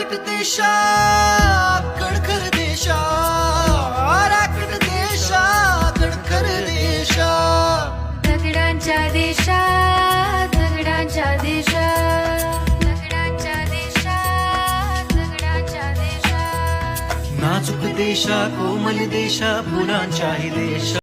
राकट देशा कणखर देशा राकट देशा कणखर देशा दगडांच्या देशा दगडांच्या देशा दगडांच्या देशा दगडांच्या देशा देशा कोमल देशा फुलांच्याही देशा.